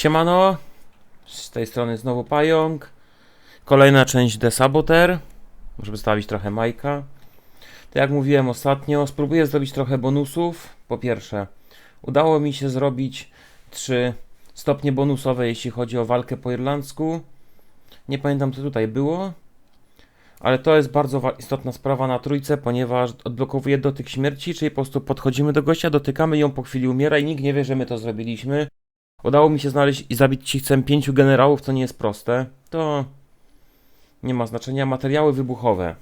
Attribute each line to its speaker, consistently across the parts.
Speaker 1: Siemano, z tej strony znowu Pająk. Kolejna część The Saboteur. Muszę wystawić trochę Majka. Tak jak mówiłem ostatnio, spróbuję zrobić trochę bonusów. Po pierwsze, udało mi się zrobić 3 stopnie bonusowe, jeśli chodzi o walkę po irlandzku. Nie pamiętam co tutaj było, ale to jest bardzo istotna sprawa na trójce, ponieważ odblokowuje dotyk śmierci, czyli po prostu podchodzimy do gościa, dotykamy ją po chwili umiera i nikt nie wie, że my to zrobiliśmy. Udało mi się znaleźć i zabić cichcem pięciu generałów, co nie jest proste. To nie ma znaczenia. Materiały wybuchowe.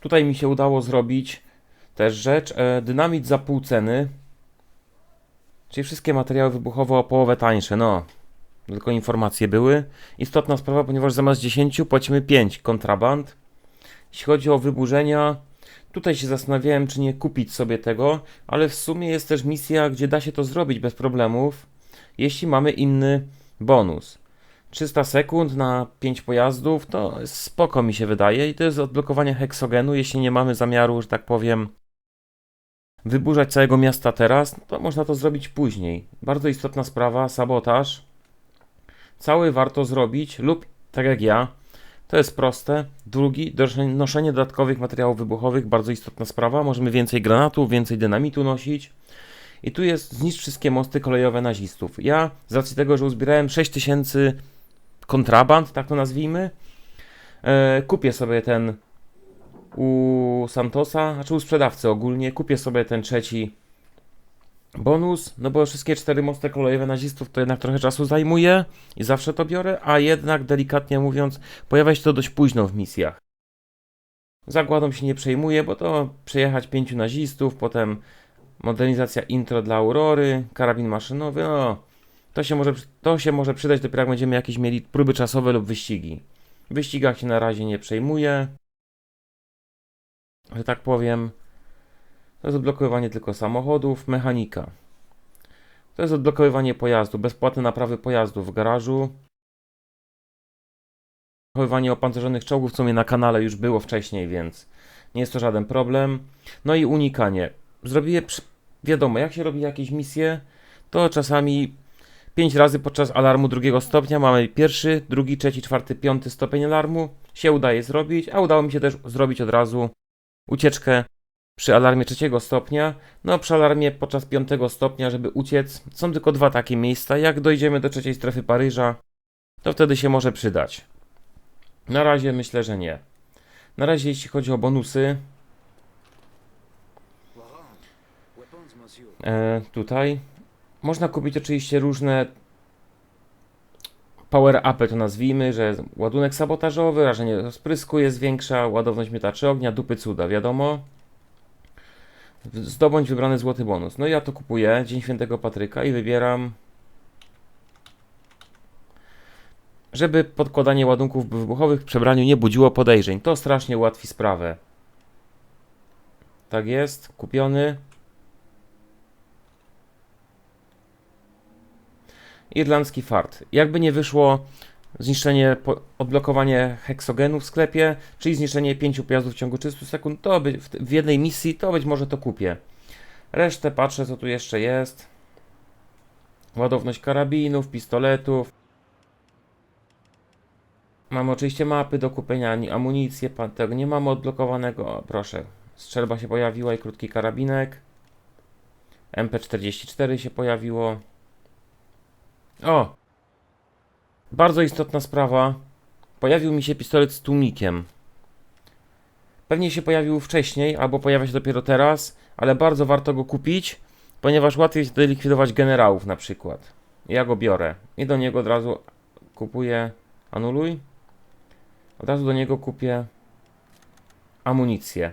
Speaker 1: Tutaj mi się udało zrobić też rzecz. E, dynamit za pół ceny. Czyli wszystkie materiały wybuchowe o połowę tańsze. No, tylko informacje były. Istotna sprawa, ponieważ zamiast 10 płacimy 5 kontraband. Jeśli chodzi o wyburzenia, Tutaj się zastanawiałem, czy nie kupić sobie tego, ale w sumie jest też misja, gdzie da się to zrobić bez problemów, jeśli mamy inny bonus. 300 sekund na 5 pojazdów to spoko mi się wydaje i to jest odblokowanie heksogenu, jeśli nie mamy zamiaru, że tak powiem, wyburzać całego miasta teraz, to można to zrobić później. Bardzo istotna sprawa, sabotaż. Cały warto zrobić lub, tak jak ja, to jest proste. Drugi, noszenie dodatkowych materiałów wybuchowych, bardzo istotna sprawa. Możemy więcej granatów, więcej dynamitu nosić. I tu jest zniszcz wszystkie mosty kolejowe nazistów. Ja, z racji tego, że uzbierałem 6000 kontraband, tak to nazwijmy, e, kupię sobie ten u Santosa, znaczy u sprzedawcy ogólnie, kupię sobie ten trzeci bonus, no bo wszystkie cztery mosty kolejowe nazistów to jednak trochę czasu zajmuje i zawsze to biorę, a jednak delikatnie mówiąc Pojawia się to dość późno w misjach. Zagładą się nie przejmuje, bo to przejechać pięciu nazistów, potem modernizacja intro dla Aurory, karabin maszynowy, no to się może, to się może przydać dopiero jak będziemy jakieś mieli próby czasowe lub wyścigi. W wyścigach się na razie nie przejmuje, że tak powiem. To jest odblokowywanie tylko samochodów, mechanika. To jest odblokowywanie pojazdu, bezpłatne naprawy pojazdów w garażu, Chowywanie opancerzonych czołgów, co mnie na kanale już było wcześniej, więc nie jest to żaden problem. No i unikanie. Zrobię, wiadomo, jak się robi jakieś misje, to czasami 5 razy podczas alarmu drugiego stopnia mamy pierwszy, drugi, trzeci, czwarty, piąty stopień alarmu. Się udaje zrobić, a udało mi się też zrobić od razu ucieczkę przy alarmie trzeciego stopnia. No, przy alarmie podczas piątego stopnia, żeby uciec, są tylko dwa takie miejsca. Jak dojdziemy do trzeciej strefy Paryża, to wtedy się może przydać. Na razie myślę, że nie. Na razie jeśli chodzi o bonusy, e, tutaj można kupić oczywiście różne power upy to nazwijmy, że ładunek sabotażowy, rażenie rozprysku jest większa, ładowność miotaczy ognia, dupy cuda, wiadomo. Zdobądź wybrany złoty bonus. No ja to kupuję, Dzień Świętego Patryka i wybieram żeby podkładanie ładunków wybuchowych w przebraniu nie budziło podejrzeń. To strasznie ułatwi sprawę. Tak jest, kupiony. Irlandzki fart. Jakby nie wyszło zniszczenie, odblokowanie heksogenu w sklepie, czyli zniszczenie pięciu pojazdów w ciągu 300 sekund, to by w, jednej misji, to być może to kupię. Resztę patrzę, co tu jeszcze jest. Ładowność karabinów, pistoletów. Mamy oczywiście mapy do kupienia, amunicję, tego nie mamy odblokowanego. O, proszę, strzelba się pojawiła i krótki karabinek. MP44 się pojawiło. O! Bardzo istotna sprawa. Pojawił mi się pistolet z tłumikiem. Pewnie się pojawił wcześniej, albo pojawia się dopiero teraz, ale bardzo warto go kupić, ponieważ łatwiej jest likwidować generałów na przykład. Ja go biorę i do niego od razu kupuję. Anuluj. Od razu do niego kupię amunicję.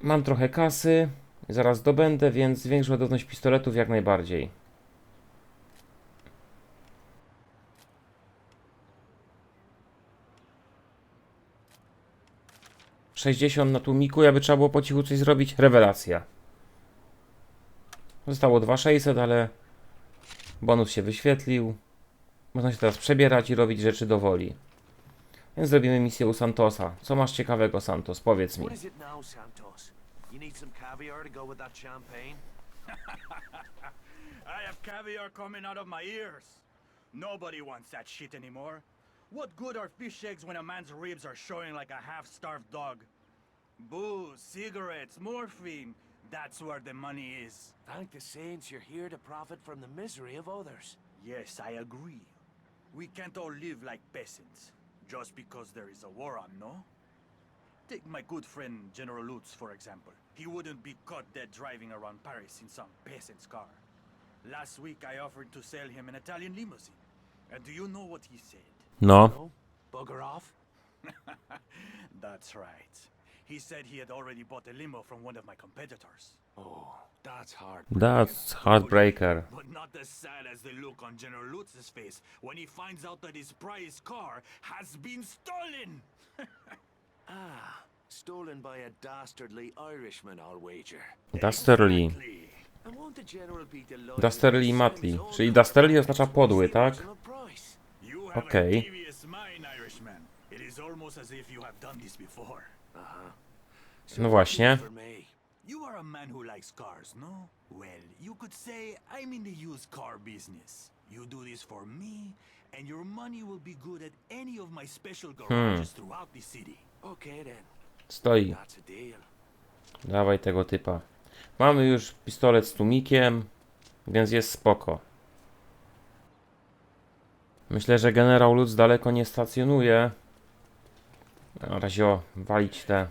Speaker 1: Mam trochę kasy, zaraz zdobędę, więc zwiększę ładowność pistoletów jak najbardziej. Sześćdziesiąt na tłumiku, jakby trzeba było po cichu coś zrobić. Rewelacja. Zostało 2600, ale bonus się wyświetlił. Można się teraz przebierać i robić rzeczy do woli. Więc zrobimy misję u Santosa. Co masz ciekawego, Santos? Powiedz mi.
Speaker 2: What is it now, Santos? You need some caviar to go with that champagne?
Speaker 3: I have caviar coming out of my ears. Nobody wants that shit anymore. What good are fish eggs when a man's ribs are showing like a half-starved dog? Booze, cigarettes, morphine. That's where the money is.
Speaker 2: Thank the saints you're here to profit from the misery of others.
Speaker 3: Yes, I agree. We can't all live like peasants. Just because there is a war on, no? Take my good friend General Lutz, for example. He wouldn't be caught dead driving around Paris in some peasant's car. Last week I offered to sell him an Italian limousine. And do you know what he said?
Speaker 1: No.
Speaker 2: No? Bugger off?
Speaker 3: That's right. He said he had already bought a limo from one of my competitors.
Speaker 2: Oh, that's hard.
Speaker 1: That's heartbreaker.
Speaker 3: But not as sad as the look on General Lutz's face when he finds out that his prized car has been stolen!
Speaker 2: Ah, stolen by a dastardly Irishman, I'll wager.
Speaker 1: Dastardly.
Speaker 3: Exactly.
Speaker 2: And won't the general be delighted
Speaker 1: Dusterly
Speaker 2: when
Speaker 1: i
Speaker 2: he
Speaker 1: matli. Czyli
Speaker 2: that
Speaker 1: Dusterly
Speaker 2: for
Speaker 1: oznacza podły, tak?
Speaker 3: Have
Speaker 1: Okay.
Speaker 2: Uh-huh.
Speaker 1: No właśnie.
Speaker 3: You are a man who likes cars, no? Well, you could say I'm in the used car business. You do this for me, and your money will be good at any of my special garages throughout the city.
Speaker 2: Okay then,
Speaker 1: Stoi.
Speaker 2: that's a deal.
Speaker 1: Dawaj tego typa. Mamy już pistolet z tłumikiem, więc jest spoko. Myślę, że generał Lutz daleko nie stacjonuje. Na razie o, walić te.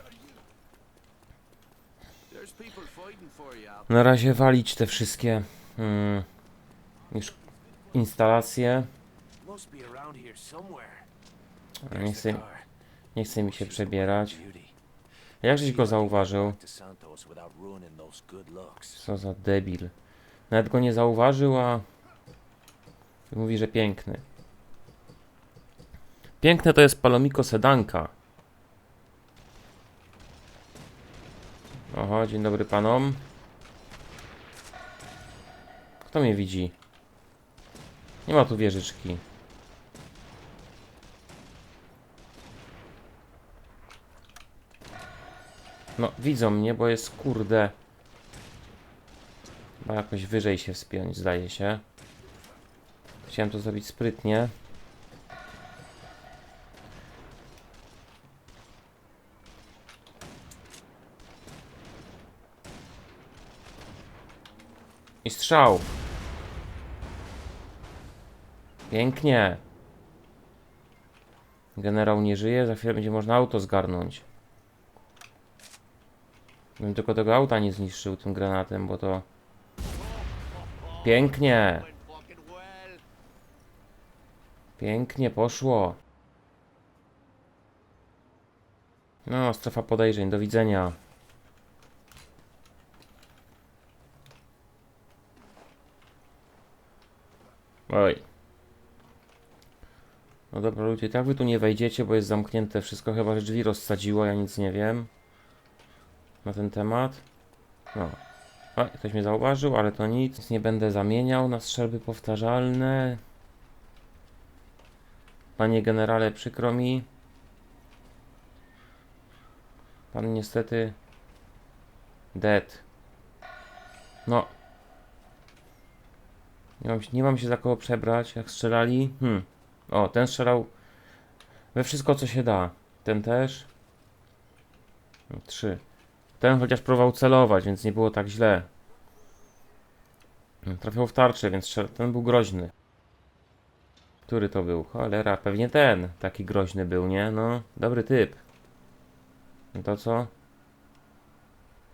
Speaker 1: Na razie walić te wszystkie mm, już instalacje. Nie chcę, nie chce mi się przebierać.
Speaker 2: Beauty.
Speaker 1: Jak żeś go zauważył? Co za debil. Nawet go nie zauważył, a mówi, że piękny. Piękne to jest Palomiko Sedanka. Oho, dzień dobry panom. Kto mnie widzi? Nie ma tu wieżyczki. No, widzą mnie, bo jest kurde. Chyba jakoś wyżej się wspiąć, zdaje się. Chciałem to zrobić sprytnie. I strzał. Pięknie. Generał nie żyje, za chwilę będzie można auto zgarnąć. Bym tylko tego auta nie zniszczył tym granatem, bo to... Pięknie. Pięknie poszło. No, strefa podejrzeń. Do widzenia. Oj. No dobra ludzie, tak wy tu nie wejdziecie, bo jest zamknięte wszystko, chyba że drzwi rozsadziło, ja nic nie wiem na ten temat. No. O, ktoś mnie zauważył, ale to nic. Nic nie będę zamieniał na strzelby powtarzalne. Panie generale, przykro mi. Pan niestety... Dead. No. Nie mam, nie mam się za kogo przebrać, jak strzelali. Hmm. O, ten strzelał we wszystko, co się da. Ten też. Trzy. Ten chociaż próbował celować, więc nie było tak źle. Trafiał w tarczę, więc ten był groźny. Który to był? Cholera, pewnie ten. Taki groźny był, nie? No, dobry typ. No to co?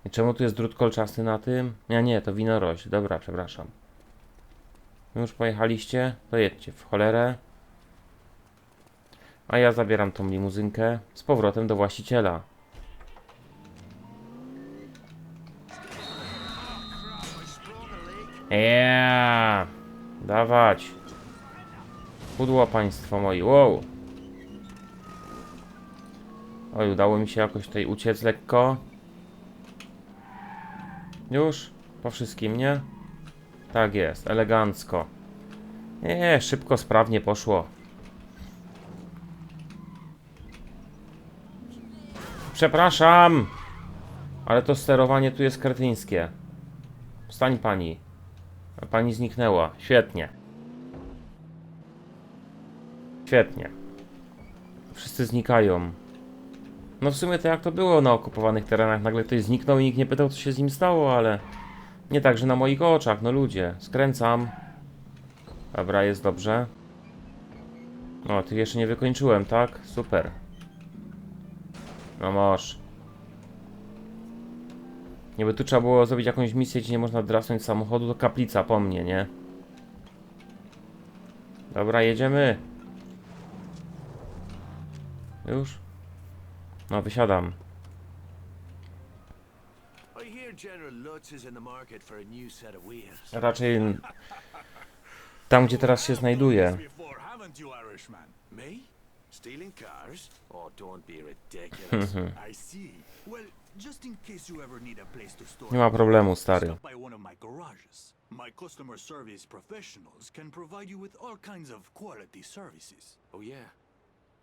Speaker 1: I czemu tu jest drut kolczasty na tym? Ja nie, to winorośl. Dobra, przepraszam. Już pojechaliście? To jedźcie w cholerę. A ja zabieram tą limuzynkę z powrotem do właściciela. Yeah! Dawać! Pudło państwo moi, wow! Oj, udało mi się jakoś tutaj uciec lekko. Już? Po wszystkim, nie? Tak jest, elegancko. Nie, szybko, sprawnie poszło. Przepraszam! Ale to sterowanie tu jest kretyńskie. Wstań pani. A pani zniknęła. Świetnie. Świetnie. Wszyscy znikają. No w sumie to jak to było na okupowanych terenach. Nagle ktoś zniknął i nikt nie pytał co się z nim stało, ale... Nie tak, że na moich oczach, no ludzie. Skręcam. Dobra, jest dobrze. O, tych jeszcze nie wykończyłem, tak? Super. No masz. Niby tu trzeba było zrobić jakąś misję, gdzie nie można drasnąć samochodu, to kaplica po mnie, nie? Dobra, jedziemy. Już? No, wysiadam.
Speaker 2: I hear General Lutz is in the market for a new set of wheels.
Speaker 1: Raczej tam, gdzie teraz się?
Speaker 2: Me? Stealing cars? Oh, don't be ridiculous.
Speaker 3: I see. Well, just in case you ever need a place to store
Speaker 1: Nie ma problemu, stary.
Speaker 3: Stop by one of my garages. My customer service professionals can provide you with all kinds of quality services.
Speaker 2: oh, yeah.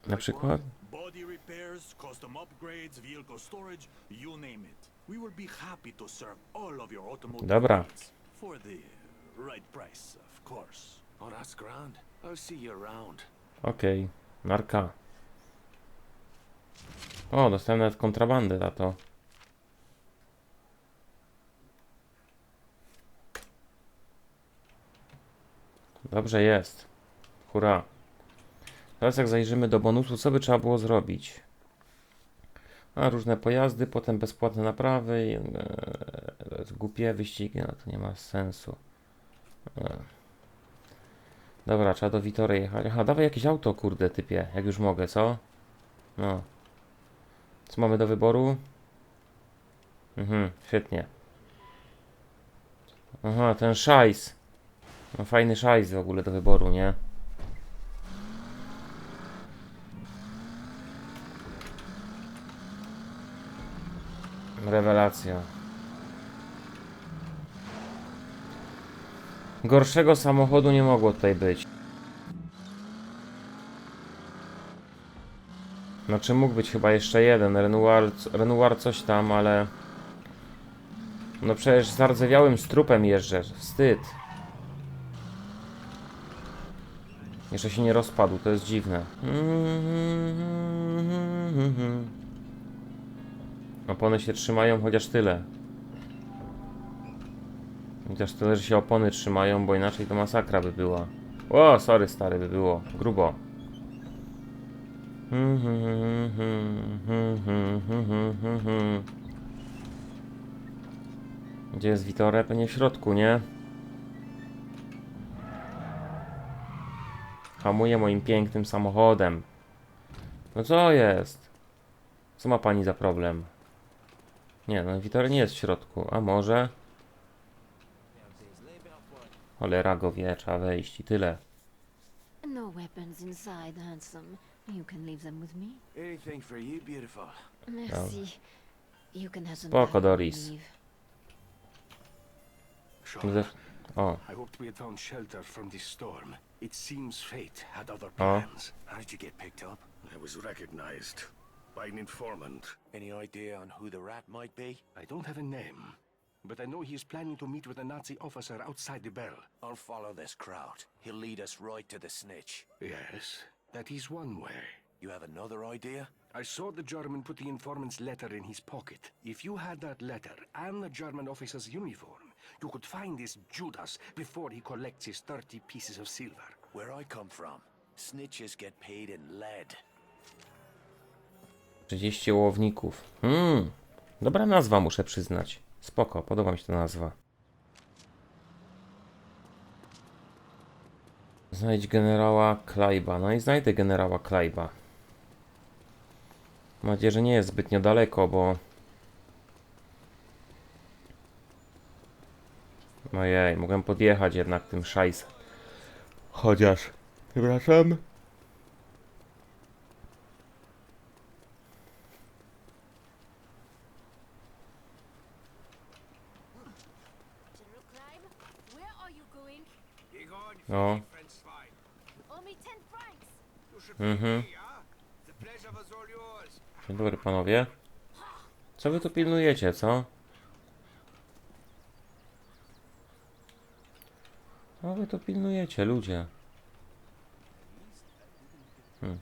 Speaker 1: Na przykład?
Speaker 3: Body repairs, custom upgrades, vehicle storage, you name it. We will be happy to serve all of your automotive
Speaker 1: Dobra.
Speaker 3: needs. For the right price, of course.
Speaker 2: Oh, that's grand. I'll see you around.
Speaker 1: Okej. Narka. O, dostałem nawet kontrabandę za to. Dobrze jest. Hurra. Teraz jak zajrzymy do bonusu, co by trzeba było zrobić? A, różne pojazdy, potem bezpłatne naprawy. i, e, jest głupie wyścigi, no to nie ma sensu. E. Dobra, trzeba do Witory jechać. Aha, dawaj jakieś auto, kurde, typie, jak już mogę, co? No. Co mamy do wyboru? Mhm, świetnie. Aha, ten szajs. No fajny szajs w ogóle do wyboru, nie? Rewelacja. Gorszego samochodu nie mogło tutaj być. Znaczy mógł być chyba jeszcze jeden, Renoir, Renoir coś tam, ale... No przecież zardzewiałym strupem jeżdżę, wstyd. Jeszcze się nie rozpadł, to jest dziwne. Opony się trzymają, chociaż tyle. Chociaż tyle, że się opony trzymają, bo inaczej to masakra by była. O, sorry stary, by było. Grubo. Gdzie jest Witore? Pewnie w środku, nie? Hamuje moim pięknym samochodem. No co jest? Co ma pani za problem? Nie, no Witore nie jest w środku. A może? Cholera go wie, trzeba wejść i tyle.
Speaker 4: No weapons inside, handsome. You can leave them with me.
Speaker 2: Anything for you, beautiful.
Speaker 4: Merci. You can have some
Speaker 1: Spoko, Doris. O,
Speaker 5: I hoped we had found shelter from this storm. It seems fate had other plans.
Speaker 2: How did you get picked up?
Speaker 5: I was recognized by an informant.
Speaker 2: Any idea on who the rat might be?
Speaker 5: I don't have a name, but I know he is planning to meet with a Nazi officer outside the bell.
Speaker 2: I'll follow this crowd. He'll lead us right to the snitch.
Speaker 5: Yes, that is one way.
Speaker 2: You have another idea?
Speaker 5: I saw the German put the informant's letter in his pocket. If you had that letter and the German officer's uniform, you could find this Judas before he collects his 30 pieces of silver.
Speaker 2: Where I come from, snitches get paid in lead.
Speaker 1: 30 ołowników. Hmm, dobra nazwa, muszę przyznać. Spoko, podoba mi się ta nazwa. Znajdź generała Klajba. No i znajdę generała Klajba. Mam nadzieję, że nie jest zbytnio daleko, bo... Ojej, mogłem podjechać jednak tym szajs. Chociaż... Przepraszam.
Speaker 4: General Clive, where are you going?
Speaker 1: No.
Speaker 4: Only ten francs.
Speaker 1: Mhm. Dzień dobry panowie. Co wy tu pilnujecie, co? Co wy tu pilnujecie, ludzie? Hmm.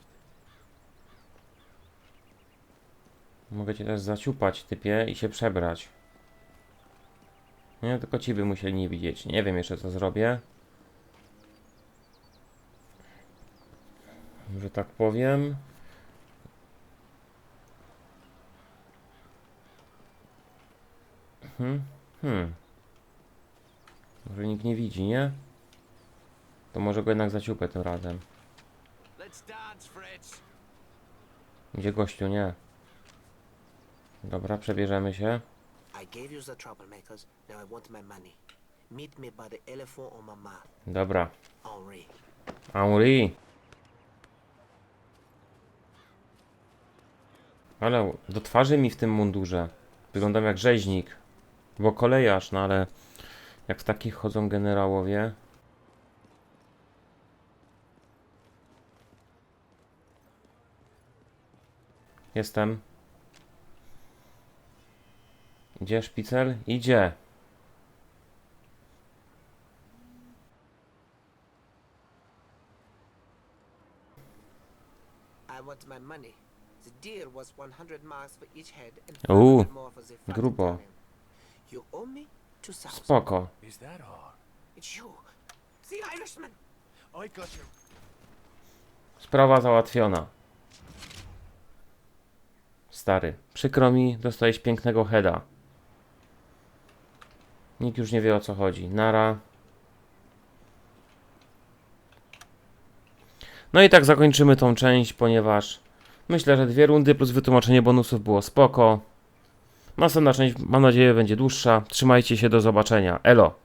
Speaker 1: Mogę cię też zaciupać, typie, i się przebrać. Nie, tylko ci by musieli nie widzieć. Nie wiem jeszcze, co zrobię. Że tak powiem. Hmm, hmm. Może nikt nie widzi, nie? To może go jednak zaciupę tym razem. Gdzie gościu? Nie. Dobra, przebierzemy się. Dobra.
Speaker 6: Henri.
Speaker 1: Henri. Ale do twarzy mi w tym mundurze. Wyglądam jak rzeźnik. Bo kolejarz, no ale jak w takich chodzą generałowie. Jestem. Idzie szpicel? Idzie.
Speaker 6: I want my money. The deal was 100 marks for each head and
Speaker 1: Ooh,
Speaker 6: 500 more for the front
Speaker 1: grubo.
Speaker 6: Italian. You owe me 2,000.
Speaker 1: Spoko.
Speaker 3: Is that all?
Speaker 6: It's you, the Irishman.
Speaker 3: I got you.
Speaker 1: Sprawa załatwiona. Stary, przykro mi, dostałeś pięknego heada. Nikt już nie wie o co chodzi. Nara. No i tak zakończymy tą część, ponieważ myślę, że dwie rundy plus wytłumaczenie bonusów było spoko. Następna część, mam nadzieję, będzie dłuższa. Trzymajcie się, do zobaczenia. Elo!